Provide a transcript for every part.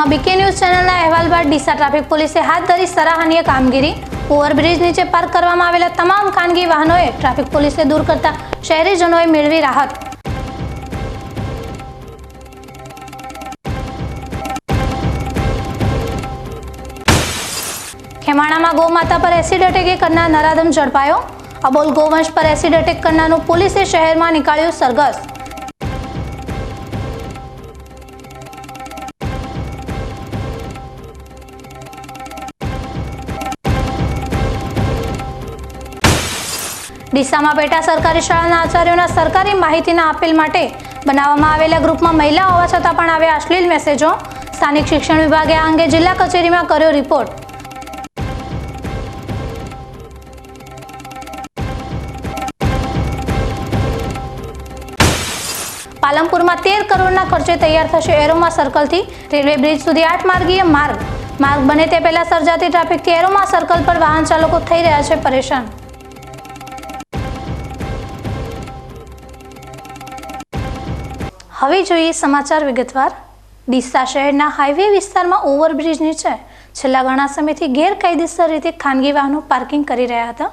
ડીસામાં BK news ચેનલના અહેવાલ બાદ ડીસા ટ્રાફિક પોલીસે હાથ ધરી સરાહનીય કામગીરી. ઓવરબ્રિજ નીચે પાર્ક કરવામાં આવેલા તમામ ખાનગી વાહનોએ ટ્રાફિક પોલીસે દૂર કરતા શહેરીજનોએ મેળવી રાહત. ખેમાણામાં ગૌમાતા પર એસિડ એટેક કરનાર નરાધમ ઝડપાયો. અબોલ ગૌવંશ પર એસિડ એટેક કરનારનું પોલીસે શહેરમાં નીકાળ્યું સરઘસ. ડીસામાં પેટા સરકારી શાળાના આચાર્યોના સરકારી માહિતીના આપેલ માટે બનાવવામાં આવેલા ગ્રુપમાં મહિલા હોવા છતાં પણ આવ્યા અશ્લીલ મેસેજો. સ્થાનિક શિક્ષણ વિભાગે આ અંગે જિલ્લા કચેરીમાં કર્યો રિપોર્ટ. પાલનપુરમાં તેર કરોડના ખર્ચે તૈયાર થશે એરોમા સર્કલથી. રેલવે બ્રિજ સુધી આઠ માર્ગીય માર્ગ. માર્ગ બને તે પહેલા સર્જાતી ટ્રાફિકથી એરોમા સર્કલ પર વાહન ચાલકો થઈ રહ્યા છે પરેશાન. હવે જોઈએ સમાચાર વિગતવાર. ડીસા શહેરના હાઈવે વિસ્તારમાં ઓવરબ્રિજ નીચે છેલ્લા ઘણા સમયથી ગેરકાયદેસર રીતે ખાનગી વાહનો પાર્કિંગ કરી રહ્યા હતા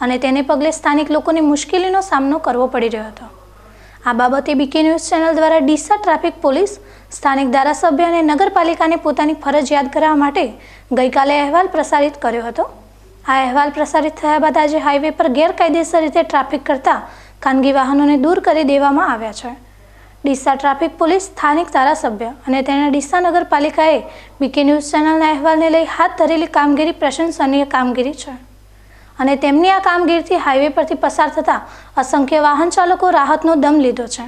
અને તેને પગલે સ્થાનિક લોકોને મુશ્કેલીનો સામનો કરવો પડી રહ્યો હતો. આ બાબતે બીકે ન્યૂઝ ચેનલ દ્વારા ડીસા ટ્રાફિક પોલીસ, સ્થાનિક ધારાસભ્ય અને નગરપાલિકાને પોતાની ફરજ યાદ કરાવવા માટે ગઈકાલે અહેવાલ પ્રસારિત કર્યો હતો. આ અહેવાલ પ્રસારિત થયા બાદ આજે હાઈવે પર ગેરકાયદેસર રીતે ટ્રાફિક કરતા ખાનગી વાહનોને દૂર કરી દેવામાં આવ્યા છે. ડીસા ટ્રાફિક પોલીસ સ્થાનિક ધારાસભ્ય અને તેના ડીસા નગરપાલિકાએ બીકે ન્યૂઝ ચેનલના અહેવાલને લઈ હાથ ધરેલી કામગીરી પ્રશંસનીય કામગીરી છે. અને તેમની આ કામગીરીથી હાઈવે પરથી પસાર થતા અસંખ્ય વાહન ચાલકો રાહતનો દમ લીધો છે.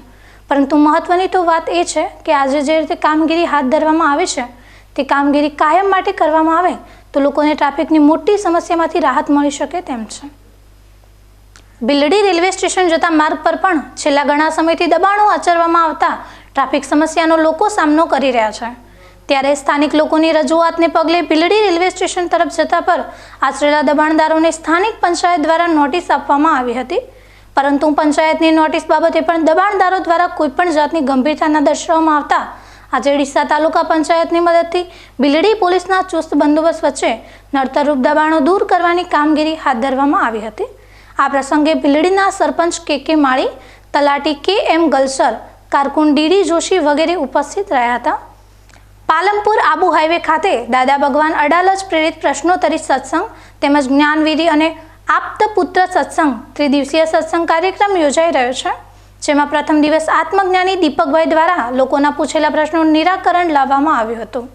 પરંતુ મહત્વની તો વાત એ છે કે આજે જે રીતે કામગીરી હાથ ધરવામાં આવી છે, તે કામગીરી કાયમ માટે કરવામાં આવે તો લોકોને ટ્રાફિકની મોટી સમસ્યામાંથી રાહત મળી શકે તેમ છે. બિલડી રેલવે સ્ટેશન જતા માર્ગ પર પણ છેલ્લા ઘણા સમયથી દબાણો આચરવામાં આવતા ટ્રાફિક સમસ્યાનો લોકો સામનો કરી રહ્યા છે. ત્યારે સ્થાનિક લોકોની રજૂઆતને પગલે બિલડી રેલવે સ્ટેશન તરફ જતા પર આચરેલા દબાણદારોને સ્થાનિક પંચાયત દ્વારા નોટિસ આપવામાં આવી હતી. પરંતુ પંચાયતની નોટિસ બાબતે પણ દબાણદારો દ્વારા કોઈપણ જાતની ગંભીરતાના દર્શાવવામાં આવતા આજે ડીસા તાલુકા પંચાયતની મદદથી બિલડી પોલીસના ચુસ્ત બંદોબસ્ત વચ્ચે નડતરરૂપ દબાણો દૂર કરવાની કામગીરી હાથ ધરવામાં આવી હતી. આ પ્રસંગે ભીલડીના સરપંચ કે કે માળી, તલાટી કે એમ ગલસર, કારકુન ડીડી જોશી વગેરે ઉપસ્થિત રહ્યા હતા. પાલમપુર આબુ હાઈવે ખાતે દાદા ભગવાન અડાલજ પ્રેરિત પ્રશ્નોત્તરી સત્સંગ તેમજ જ્ઞાનવિધિ અને આપ્ત પુત્ર સત્સંગ ત્રિદિવસીય સત્સંગ કાર્યક્રમ યોજાઈ રહ્યો છે, જેમાં પ્રથમ દિવસ આત્મજ્ઞાની દીપકભાઈ દ્વારા લોકોના પૂછેલા પ્રશ્નોનું નિરાકરણ લાવવામાં આવ્યું હતું.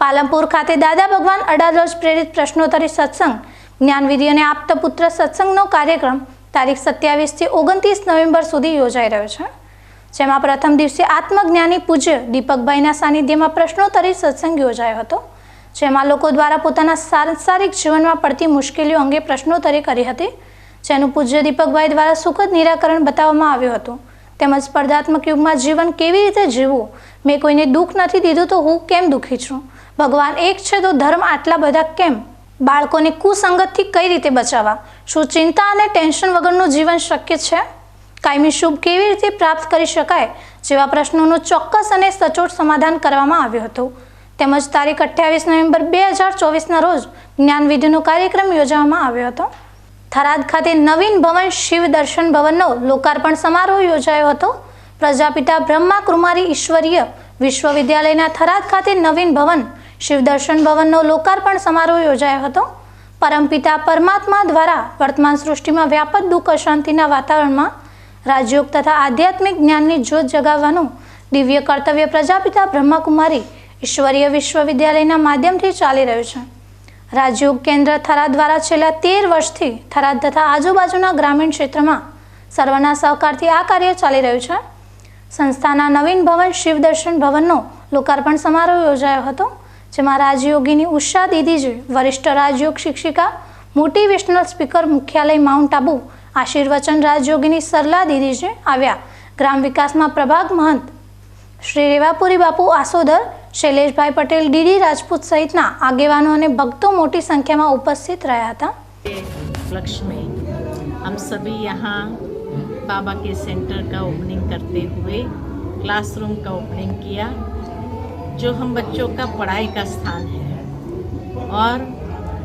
પાલમપુર ખાતે દાદા ભગવાન અડાલજ પ્રેરિત પ્રશ્નોત્તરી સત્સંગ જ્ઞાનવિધિ અને આપતપુત્ર સત્સંગનો કાર્યક્રમ તારીખ સત્યાવીસથી ઓગણત્રીસ નવેમ્બર સુધી યોજાઈ રહ્યો છે. જેમાં પ્રથમ દિવસે આત્મજ્ઞાની પૂજ્ય દીપકભાઈના સાનિધ્યમાં પ્રશ્નોત્તરી સત્સંગ યોજાયો હતો, જેમાં લોકો દ્વારા પોતાના સાંસારિક જીવનમાં પડતી મુશ્કેલીઓ અંગે પ્રશ્નોત્તરી કરી હતી. જેનું પૂજ્ય દીપકભાઈ દ્વારા સુખદ નિરાકરણ બતાવવામાં આવ્યું હતું. તેમજ સ્પર્ધાત્મક યુગમાં જીવન કેવી રીતે જીવવું? મેં કોઈને દુઃખ નથી દીધું તો હું કેમ દુઃખી છું? ભગવાન એક છે તો ધર્મ આટલા બધા કેમ? બાળકોને કુસંગતથી કઈ રીતે બચાવવા? શું ચિંતા અને ટેન્શન વગરનું જીવન શક્ય છે? કાયમી શુભ કેવી રીતે પ્રાપ્ત કરી શકાય? જેવા પ્રશ્નોનું ચોક્કસ અને સચોટ સમાધાન કરવામાં આવ્યું હતું. તેમજ તારીખ અઠ્યાવીસ નવેમ્બર બે હજાર ચોવીસના રોજ જ્ઞાનવિધિનો કાર્યક્રમ યોજવામાં આવ્યો હતો. થરાદ ખાતે નવીન ભવન શિવ દર્શન ભવનનો લોકાર્પણ સમારોહ યોજાયો હતો. પ્રજાપિતા બ્રહ્મા કુમારી ઈશ્વરીય વિશ્વવિદ્યાલયના થરાદ ખાતે નવીન ભવન શિવ દર્શન ભવનનો લોકાર્પણ સમારોહ યોજાયો હતો. પરમપિતા પરમાત્મા દ્વારા વર્તમાન સૃષ્ટિમાં વ્યાપક દુઃખ અશાંતિના વાતાવરણમાં રાજયોગ તથા આધ્યાત્મિક જ્ઞાનની જ્યોત જગાવવાનું દિવ્ય કર્તવ્ય પ્રજાપિતા બ્રહ્માકુમારી ઈશ્વરીય વિશ્વવિદ્યાલયના માધ્યમથી ચાલી રહ્યું છે. રાજયોગ કેન્દ્ર થરાદ દ્વારા છેલ્લા તેર વર્ષથી થરાદ તથા આજુબાજુના ગ્રામીણ ક્ષેત્રમાં સર્વના સહકારથી આ કાર્ય ચાલી રહ્યું છે. સંસ્થાના નવીન ભવન શિવદર્શન ભવનનો લોકાર્પણ સમારોહ યોજાયો હતો. જેમાં રાજયોગીની ઉષા દીદીજી વરિષ્ઠ રાજયોગ શિક્ષિકા મોટિવેશનલ સ્પીકર મુખ્યાલય માઉન્ટ આબુ આશીર્વચન રાજયોગીની સરલા દીદીજી આવ્યા ગ્રામ વિકાસમાં પ્રભાગ મહંત શ્રી રેવાપુરી બાપુ આસોદર શૈલેષભાઈ પટેલ ડીડી રાજપૂત સહિતના આગેવાનો અને ભક્તો મોટી સંખ્યામાં ઉપસ્થિત રહ્યા હતા के उपलक्ष्य में हम सभी यहाँ बाबा के सेंटर का ओपनिंग करते हुए क्लासरूम का ओपनिंग किया जो हम बच्चों का पढ़ाई का स्थान है। और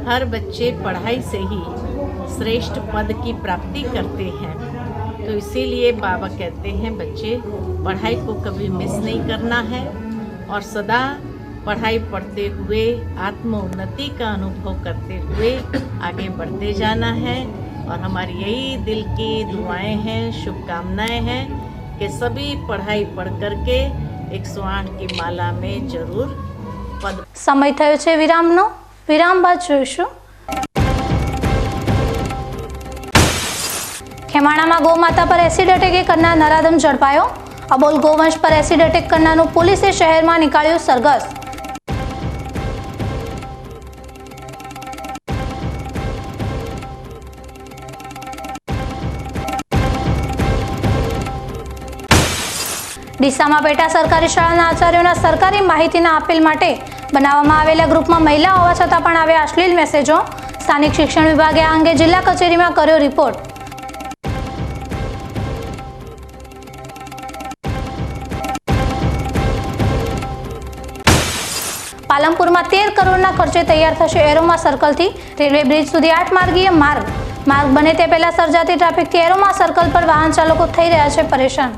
हर बच्चे पढ़ाई से ही श्रेष्ठ पद की प्राप्ति करते हैं। तो इसीलिए बाबा कहते हैं, बच्चे, पढ़ाई को कभी मिस नहीं करना है। और सदा पढ़ाई पढ़ते हुए, आत्मोन्नति का अनुभव करते हुए आगे बढ़ते जाना है। और हमारी यही दिल की दुआएँ हैं, शुभकामनाएँ हैं कि सभी पढ़ाई पढ़ करके એકસો આઠ કી માલા મેં જરૂર પદ સમય થયો છે વિરામનો. વિરામ બાદ જોઈશું. ખેમાણામાં ગૌમાતા પર એસિડ એટેક કરનાર નરાધમ ઝડપાયો. અબોલ ગૌવંશ પર એસિડ એટેક કરનારનું પોલીસે શહેરમાં નીકાળ્યું સરઘસ. ડીસામાં પેટા સરકારી શાળાના આચાર્યોના સરકારી માહિતીના આપેલ માટે બનાવવામાં આવેલા ગ્રુપમાં મહિલા હોવા છતાં પણ આવ્યા અશ્લીલ મેસેજો સ્થાનિક શિક્ષણ વિભાગે આ અંગે જિલ્લા કચેરીમાં કર્યો રિપોર્ટ. પાલનપુરમાં તેર કરોડના ખર્ચે તૈયાર થશે એરોમા સર્કલથી રેલવે બ્રિજ સુધી આઠ માર્ગીય માર્ગ. માર્ગ બને તે પહેલા સર્જાતી ટ્રાફિકથી એરોમા સર્કલ પર વાહન ચાલકો થઈ રહ્યા છે પરેશાન.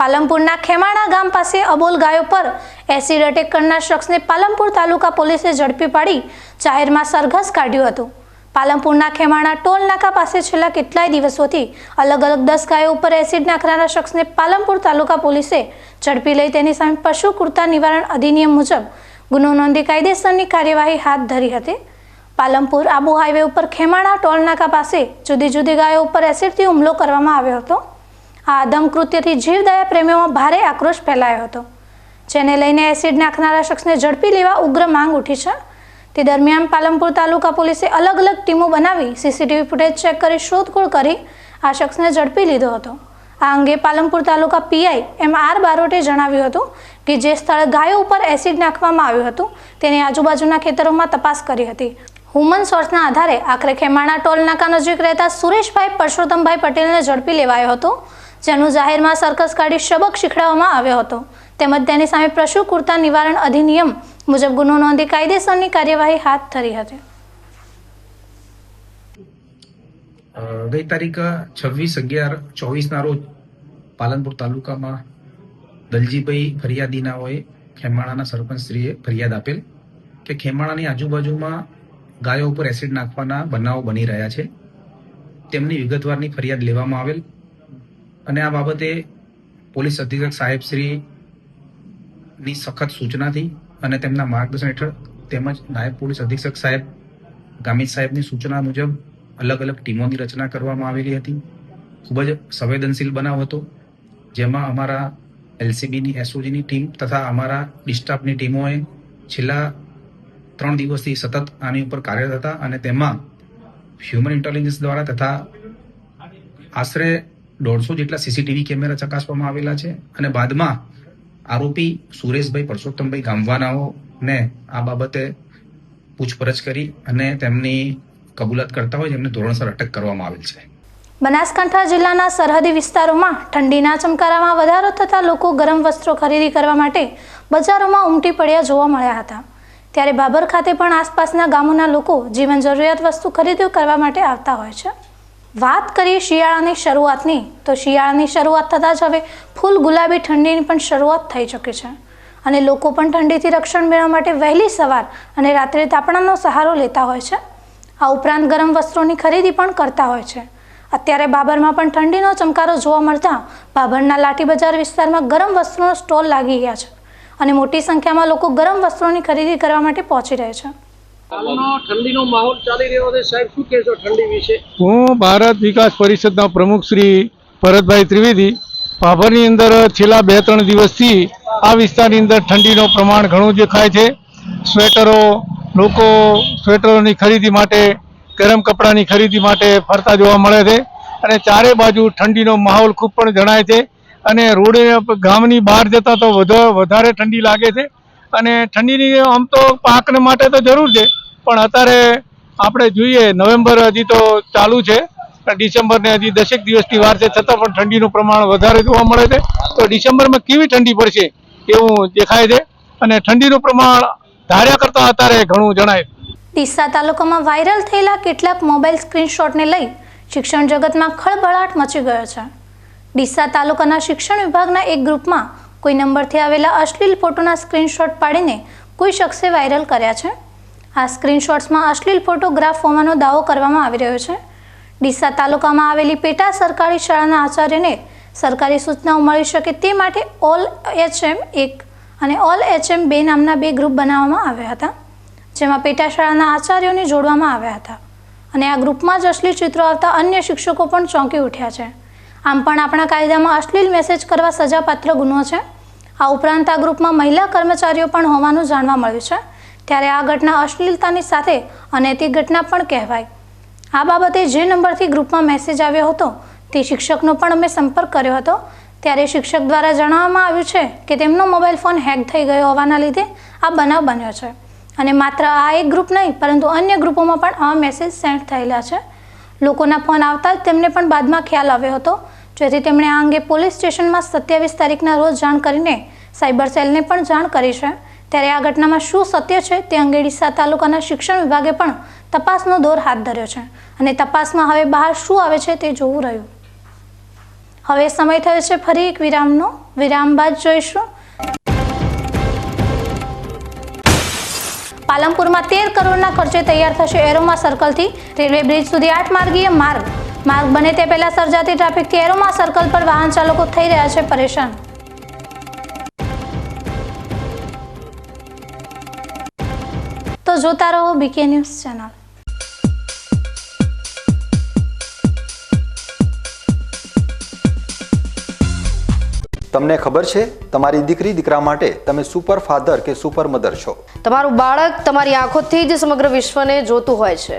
પાલનપુરના ખેમાણા ગામ પાસે અબોલ ગાયો પર એસિડ એટેક કરનાર શખ્સને પાલમપુર તાલુકા પોલીસે ઝડપી પાડી જાહેરમાં સરઘસ કાઢ્યું હતું. પાલનપુરના ખેમાણા ટોલ નાકા પાસે છેલ્લા કેટલાય દિવસોથી અલગ અલગ દસ ગાયો ઉપર એસિડ નાખનારા શખ્સને પાલમપુર તાલુકા પોલીસે ઝડપી લઈ તેની સામે પશુ કૃતા નિવારણ અધિનિયમ મુજબ ગુનો નોંધી કાયદેસરની કાર્યવાહી હાથ ધરી હતી. પાલમપુર આબુ હાઈવે ઉપર ખેમાણા ટોલનાકા પાસે જુદી જુદી ગાયો ઉપર એસિડથી હુમલો કરવામાં આવ્યો હતો. આ અદમ કૃત્યથી જીવદયા પ્રેમીઓમાં ભારે આક્રોશ ફેલાયો હતો. જેને લઈને એસિડ નાખનારા શખ્સને ઝડપી લેવા ઉગ્ર માંગ ઉઠી છે. તે દરમિયાન પાલમપુર તાલુકા પોલીસે અલગ અલગ ટીમો બનાવી સીસીટીવી ફૂટેજ ચેક કરી શોધખોળ કરી આ શખ્સને ઝડપી લીધો હતો. આ અંગે Palanpur taluka PI M R બારોટે જણાવ્યું હતું કે જે સ્થળ ગાયો ઉપર એસિડ નાખવામાં આવ્યું હતું તેની આજુબાજુના ખેતરોમાં તપાસ કરી હતી. હ્યુમન સોર્સના આધારે આખરે ખેમાણા ટોલ નાકા નજીક રહેતા સુરેશભાઈ પરસોત્તમભાઈ પટેલને ઝડપી લેવાયો હતો. જેનું જાહેરમાં સર્કસ કાઢી શબક શીખડાવવામાં આવ્યો હતો. તેમજ તેની સામે પશુ કુર્તા નિવારણ અધિનિયમ મુજબ ગુનો નોંધી કાયદેસરની કાર્યવાહી હાથ ધરી હતી. ગઈ તારીખ છવ્વીસ અગિયાર ચોવીસના રોજ પાલનપુર તાલુકામાં દલજીભાઈ ફરિયાદીનાઓએ ખેમાણાના સરપંચશ્રીએ ફરિયાદ આપેલ કે ખેમાણાની આજુબાજુમાં ગાયો ઉપર એસિડ નાખવાના બનાવો બની રહ્યા છે. તેમની વિગતવારની ફરિયાદ લેવામાં આવેલ. અને આ બાબતે પોલીસ અધિક્ષક સાહેબ શ્રી ની સખત સૂચનાથી અને તેમના માર્ગદર્શન હેઠળ તેમજ નાયબ પોલીસ અધિક્ષક સાહેબ, ગામિત સાહેબની સૂચના મુજબ અલગ અલગ ટીમોની રચના કરવામાં આવેલી હતી. ખૂબ જ સંવેદનશીલ બનાવ હતો, જેમાં અમારા એલસીબીની, એસઓજીની ટીમ તથા અમારા ડિસ્ટાફની ટીમોએ છેલ્લા ત્રણ દિવસથી સતત આની ઉપર કાર્યરત હતા અને તેમાં હ્યુમન ઇન્ટેલિજન્સ દ્વારા તથા આશરે દોઢસો જેટલા સીસીટીવી કેમેરા ચકાસવામાં આવેલા છે અને બાદમાં આરોપી સુરેશભાઈ પરસોત્તમભાઈ ગામવાનાઓને આ બાબતે પૂછપરછ કરી અને તેમની કબૂલાત કરતા હોય જેમને ધોરણસર અટક કરવામાં આવેલ છે. બનાસકાંઠા જિલ્લાના સરહદી વિસ્તારોમાં ઠંડીના ચમકારામાં વધારો થતાં લોકો ગરમ વસ્ત્રો ખરીદી કરવા માટે બજારોમાં ઉમટી પડ્યા જોવા મળ્યા હતા. ત્યારે બાબર ખાતે પણ આસપાસના ગામોના લોકો જીવન જરૂરિયાત વસ્તુ ખરીદી કરવા માટે આવતા હોય છે. વાત કરીએ શિયાળાની શરૂઆતની, તો શિયાળાની શરૂઆત થતાં જ હવે ફૂલ ગુલાબી ઠંડીની પણ શરૂઆત થઈ ચૂકી છે. અને લોકો પણ ઠંડીથી રક્ષણ મેળવવા માટે વહેલી સવાર અને રાત્રે તાપણાનો સહારો લેતા હોય છે. આ ઉપરાંત ગરમ વસ્ત્રોની ખરીદી પણ કરતા હોય છે. અત્યારે બાબરમાં પણ ઠંડીનો ચમકારો જોવા મળતા બાબરના લાઠી બજાર વિસ્તારમાં ગરમ વસ્ત્રોનો સ્ટોલ લાગી ગયા છે. અને મોટી સંખ્યામાં લોકો ગરમ વસ્ત્રોની ખરીદી કરવા માટે પહોંચી રહે છે. હું ભારત વિકાસ પરિષદના પ્રમુખ શ્રી ભરતભાઈ ત્રિવેદી ભાભરની અંદર છેલ્લા બે ત્રણ દિવસથી આ વિસ્તારની અંદર ઠંડીનું પ્રમાણ ઘણું દેખાય છે. સ્વેટરો, લોકો સ્વેટરોની ખરીદી માટે, ગરમ કપડાની ખરીદી માટે ફરતા જોવા મળે છે અને ચારે બાજુ ઠંડીનો માહોલ ખૂબ પણ જણાય છે અને રોડે ગામની બહાર જતા તો વધુ વધારે ઠંડી લાગે છે. અને ઠંડીની આમ તો પાકને માટે તો જરૂર છે, પણ અત્યારે આપણે જોઈએ નવેમ્બર હજી તો ચાલુ છે ડિસેમ્બરને હજી દસેક દિવસની વાર છે, છતાં પણ ઠંડીનું પ્રમાણ વધારે જોવા મળે છે. તો ડિસેમ્બરમાં કેવી ઠંડી પડશે એવું દેખાય છે, અને ઠંડીનું પ્રમાણ ધાર્યા કરતાં અત્યારે ઘણું જણાય. ડીસા તાલુકામાં વાયરલ થયેલા કેટલાક મોબાઈલ સ્ક્રીનશોટને લઈ શિક્ષણ જગતમાં ખળભળાટ મચી ગયો છે. ડીસા તાલુકાના શિક્ષણ વિભાગના એક ગ્રુપમાં કોઈ નંબરથી આવેલા અશ્લીલ ફોટોના સ્ક્રીનશોટ પાડીને કોઈ શખ્સે વાયરલ કર્યા છે? આ સ્ક્રીનશોટ્સમાં અશ્લીલ ફોટોગ્રાફ હોવાનો દાવો કરવામાં આવી રહ્યો છે. ડીસા તાલુકામાં આવેલી પેટા સરકારી શાળાના આચાર્યને સરકારી સૂચનાઓ મળી શકે તે માટે ઓલ એચએમ એક અને ઓલ એચએમ બે નામના બે ગ્રુપ બનાવવામાં આવ્યા હતા, જેમાં પેટા શાળાના આચાર્યોને જોડવામાં આવ્યા હતા. અને આ ગ્રુપમાં જ અશ્લીલ ચિત્રો આવતા અન્ય શિક્ષકો પણ ચોંકી ઉઠ્યા છે. આમ પણ આપણા કાયદામાં અશ્લીલ મેસેજ કરવા સજાપાત્ર ગુનો છે. આ ઉપરાંત આ ગ્રુપમાં મહિલા કર્મચારીઓ પણ હોવાનું જાણવા મળ્યું છે. ત્યારે આ ઘટના અશ્લીલતાની સાથે અનૈતિક ઘટના પણ કહેવાય. આ બાબતે જે નંબરથી ગ્રુપમાં મેસેજ આવ્યો હતો, તે શિક્ષકનો પણ અમે સંપર્ક કર્યો હતો. ત્યારે શિક્ષક દ્વારા જણાવવામાં આવ્યું છે કે તેમનો મોબાઈલ ફોન હેક થઈ ગયો હોવાના લીધે આ બનાવ બન્યો છે. અને માત્ર આ એક ગ્રુપ નહીં, પરંતુ અન્ય ગ્રુપોમાં પણ આવા મેસેજ સેન્ડ થયેલા છે. લોકોના ફોન આવતા જ તેમને પણ બાદમાં ખ્યાલ આવ્યો હતો જેથી તેમણે આ અંગે પોલીસ સ્ટેશનમાં સત્યાવીસ તારીખના રોજ જાણ કરીને સાયબર સેલને પણ જાણ કરી છે. ત્યારે આ ઘટનામાં શું સત્ય છે તે અંગે ડીસા તાલુકાના શિક્ષણ વિભાગે પણ તપાસનો દોર હાથ ધર્યો છે. અને તપાસમાં હવે બહાર શું આવે છે તે જોવું રહ્યું. હવે સમય થયો છે ફરી એક વિરામનો. વિરામ બાદ જોઈશું. પાલનપુરમાં તેર કરોડના ખર્ચે તૈયાર થશે એરોમા સર્કલથી રેલવે બ્રિજ સુધી આઠ માર્ગીય માર્ગ. માર્ગ બને તે પહેલા સર્જાતી ટ્રાફિકથી એરોમા સર્કલ પર વાહન ચાલકો થઈ રહ્યા છે પરેશાન. તો જોતા રહો બીકે ન્યૂઝ ચેનલ. તમને ખબર છે તમારી દીકરી દીકરા માટે તમે સુપર ફાધર કે સુપર મધર છો? તમારું બાળક તમારી આંખોથી જ સમગ્ર વિશ્વને જોતું હોય છે.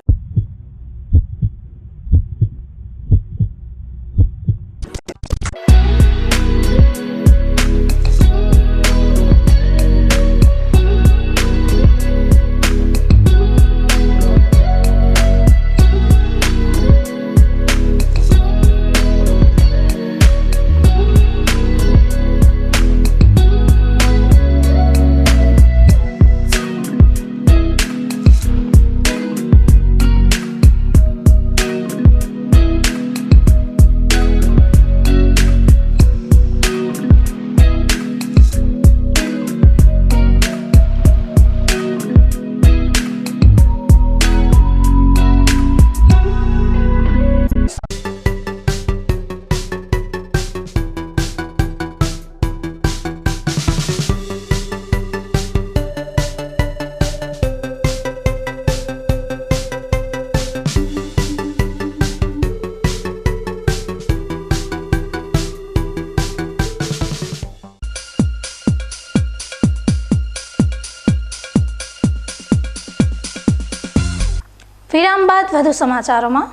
વિરામ બાદ વધુ સમાચારોમાં.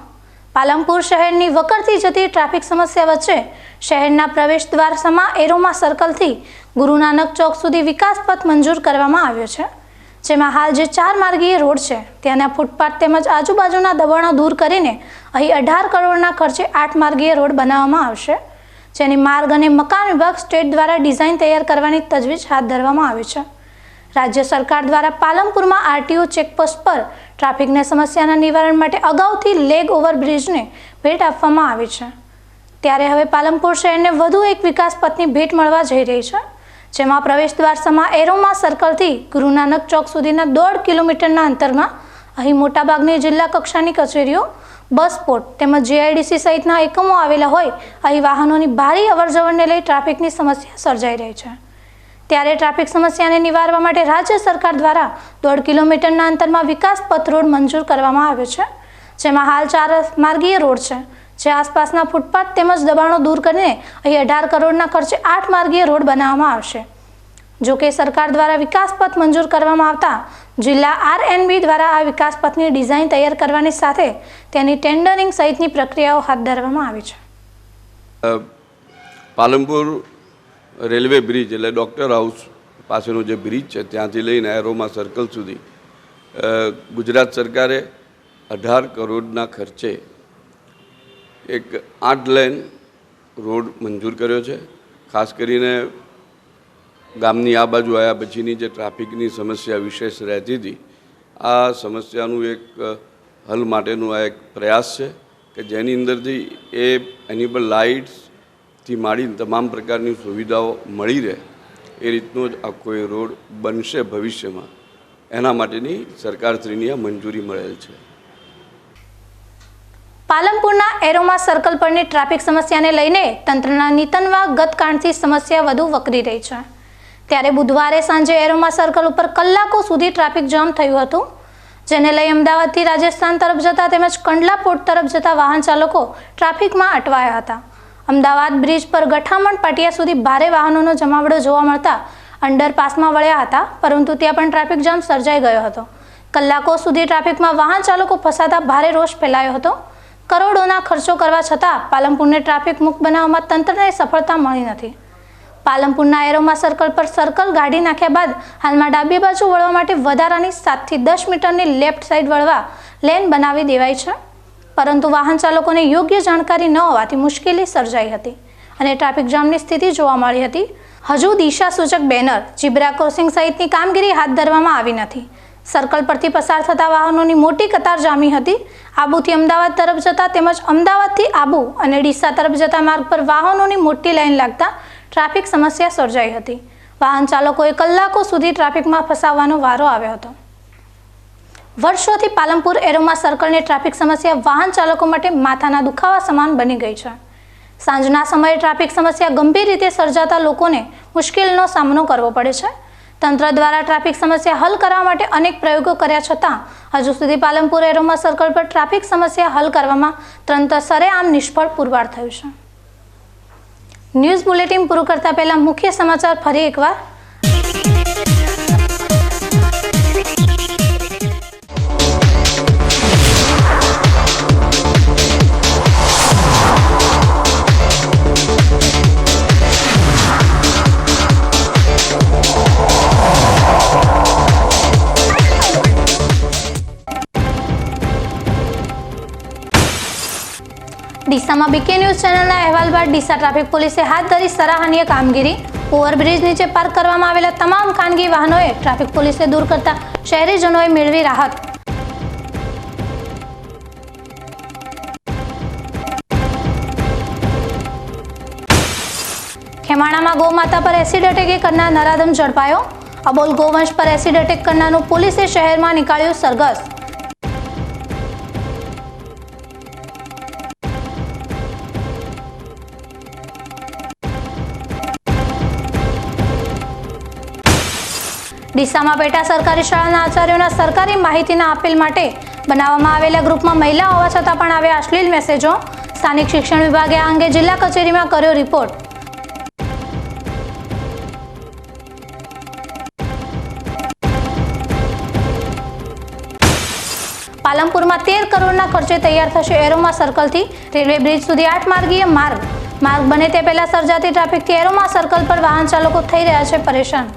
પાલનપુર શહેરની વકરતી જતી ટ્રાફિક સમસ્યા વચ્ચે શહેરના પ્રવેશ દ્વાર સમા એરોમા સર્કલથી ગુરુ નાનક ચોક સુધી વિકાસ પથ મંજૂર કરવામાં આવ્યો છે, જેમાં હાલ જે ચાર માર્ગીય રોડ છે, ત્યાંના ફૂટપાથ તેમજ આજુબાજુના દબાણો દૂર કરીને અહીં અઢાર કરોડના ખર્ચે આઠ માર્ગીય રોડ બનાવવામાં આવશે, જેની માર્ગ અને મકાન વિભાગ સ્ટેટ દ્વારા ડિઝાઇન તૈયાર કરવાની તજવીજ હાથ ધરવામાં આવી છે. રાજ્ય સરકાર દ્વારા પાલનપુરમાં આરટીઓ ચેકપોસ્ટ પર ટ્રાફિકની સમસ્યાના નિવારણ માટે અગાઉથી લેગ ઓવરબ્રિજને ભેટ આપવામાં આવી છે. ત્યારે હવે પાલનપુર શહેરને વધુ એક વિકાસ પથની ભેટ મળવા જઈ રહી છે, જેમાં પ્રવેશ દ્વાર સમા એરોમા સર્કલથી ગુરુનાનક ચોક સુધીના દોઢ કિલોમીટરના અંતરમાં અહીં મોટાભાગની જિલ્લા કક્ષાની કચેરીઓ, બસ પોર્ટ તેમજ જીઆઈડીસી સહિતના એકમો આવેલા હોય, અહીં વાહનોની ભારે અવરજવરને લઈ ટ્રાફિકની સમસ્યા સર્જાઈ રહી છે. ત્યારે ટ્રાફિક સમસ્યાને નિવારવા માટે રાજ્ય સરકાર દ્વારા દોઢ કિલોમીટરના અંતરમાં વિકાસ પથ રોડ મંજૂર કરવામાં આવ્યો છે, જેમાં હાલ ચાર માર્ગીય રોડ છે, જે આસપાસના ફૂટપાથ તેમજ દબાણો દૂર કરીને અહીં અઢાર કરોડના ખર્ચે આઠ માર્ગીય રોડ બનાવવામાં આવશે. જો કે સરકાર દ્વારા વિકાસ પથ મંજૂર કરવામાં આવતા જિલ્લા આરએનબી દ્વારા આ વિકાસ પથની ડિઝાઇન તૈયાર કરવાની સાથે તેની ટેન્ડરિંગ સહિતની પ્રક્રિયાઓ હાથ ધરવામાં આવી છે. પાલનપુર રેલવે બ્રિજ એટલે ડૉક્ટર હાઉસ પાસેનો જે બ્રિજ છે, ત્યાંથી લઈને એરોમા સર્કલ સુધી ગુજરાત સરકારે અઢાર કરોડના ખર્ચે એક આઠ લેન રોડ મંજૂર કર્યો છે. ખાસ કરીને ગામની આ બાજુ આવ્યા પછીની જે ટ્રાફિકની સમસ્યા વિશેષ રહેતી હતી, આ સમસ્યાનું એક હલ માટેનું આ એક પ્રયાસ છે કે જેની અંદરથી એ એની પર લાઇટ્સથી માંડીને તમામ પ્રકારની સુવિધાઓ મળી રહે એ રીતનો જ આખો એ રોડ બનશે ભવિષ્યમાં. એના માટેની સરકારશ્રીની આ મંજૂરી મળેલ છે. પાલનપુરના એરોમા સર્કલ પરની ટ્રાફિક સમસ્યાને લઈને તંત્રના નીતનવા ગતકાંડથી સમસ્યા વધુ વકરી રહી છે. ત્યારે બુધવારે સાંજે એરોમા સર્કલ ઉપર કલાકો સુધી ટ્રાફિક જામ થયું હતું, જેને લઈ અમદાવાદથી રાજસ્થાન તરફ જતા તેમજ કંડલા પોર્ટ તરફ જતા વાહન ચાલકો ટ્રાફિકમાં અટવાયા હતા. અમદાવાદ બ્રિજ પર ગઠામણ પાટિયા સુધી ભારે વાહનોનો જમાવડો જોવા મળતા અંડરપાસમાં વળ્યા હતા, પરંતુ ત્યાં પણ ટ્રાફિક જામ સર્જાઈ ગયો હતો. કલાકો સુધી ટ્રાફિકમાં વાહન ચાલકો ફસાતા ભારે રોષ ફેલાયો હતો. કરોડોના ખર્ચો કરવા છતાં પાલનપુરને ટ્રાફિક મુક્ત બનાવવામાં તંત્રને સફળતા મળી નથી. પાલનપુરના એરોમાં સર્કલ પર સર્કલ ગાડી નાખ્યા બાદ હાલમાં ડાબી બાજુ વળવા માટે વધારાની સાતથી દસ મીટરની લેફ્ટ સાઈડ વળવા લેન બનાવી દેવાઈ છે. પરંતુ વાહન ચાલકોને યોગ્ય જાણકારી ન હોવાથી મુશ્કેલી સર્જાઈ હતી અને ટ્રાફિક જામની સ્થિતિ જોવા મળી હતી. હજુ દિશા સૂચક બેનર જીબ્રા ક્રોસિંગ સહિતની કામગીરી હાથ ધરવામાં આવી નથી. સર્કલ પરથી પસાર થતા વાહનોની મોટી કતાર જામી હતી. આબુથી અમદાવાદ તરફ જતા તેમજ અમદાવાદથી આબુ અને ડીસા તરફ જતા માર્ગ પર વાહનોની મોટી લાઈન લાગતા ટ્રાફિક સમસ્યા સર્જાઈ હતી. વાહન ચાલકોએ કલાકો સુધી ટ્રાફિકમાં ફસાવવાનો વારો આવ્યો હતો. વર્ષોથી પાલનપુર એરોમાં સર્કલની ટ્રાફિક સમસ્યા, વાહન ચાલકો માટે માથાના દુખાવા સમાન બની ગઈ છે. સાંજના સમયે ટ્રાફિક સમસ્યા ગંભીર રીતે સર્જાતા લોકોને મુશ્કેલીનો સામનો કરવો પડે છે. તંત્ર દ્વારા ટ્રાફિક સમસ્યા હલ કરવા માટે અનેક પ્રયોગો કર્યા છતાં, હજુ સુધી પાલનપુર એરોમા સર્કલ પર ટ્રાફિક સમસ્યા હલ કરવામાં તંત્ર સરેઆમ નિષ્ફળ પુરવાર થયું છે. ન્યૂઝ બુલેટિન પૂરું કરતા પહેલા મુખ્ય સમાચાર ફરી એકવાર. ડીસામાં બીકે ન્યૂઝ ચેનલના અહેવાલ બાદ ડીસા ટ્રાફિક પોલીસે હાથ ધરી સરાહનીય કામગીરી. ઓવરબ્રિજ નીચે પાર્ક કરવામાં આવેલા તમામ ખાનગી વાહનોએ ટ્રાફિક પોલીસે દૂર કરતા શહેરીજનોએ મેળવી રાહત. ખેમાણામાં ગૌમાતા પર એસિડ એટેક કરનાર નરાધમ ઝડપાયો. અબોલ ગોવંશ પર એસિડ એટેક કરનારનું પોલીસે શહેરમાં નીકાળ્યું સરઘસ. ડીસામાં પેટા સરકારી શાળાના આચાર્યોના સરકારી માહિતીના આપીલ માટે બનાવવામાં આવેલા ગ્રુપમાં મહિલા હોવા છતાં પણ આવ્યા અશ્લીલ મેસેજો. સ્થાનિક શિક્ષણ વિભાગે આ અંગે જિલ્લા કચેરીમાં કર્યો રિપોર્ટ. પાલનપુરમાં તેર કરોડના ખર્ચે તૈયાર થશે એરોમા સર્કલથી રેલવે બ્રિજ સુધી આઠ માર્ગીય માર્ગ. માર્ગ બને તે પહેલા સર્જાતી ટ્રાફિકથી એરોમા સર્કલ પર વાહન ચાલકો થઈ રહ્યા છે પરેશાન.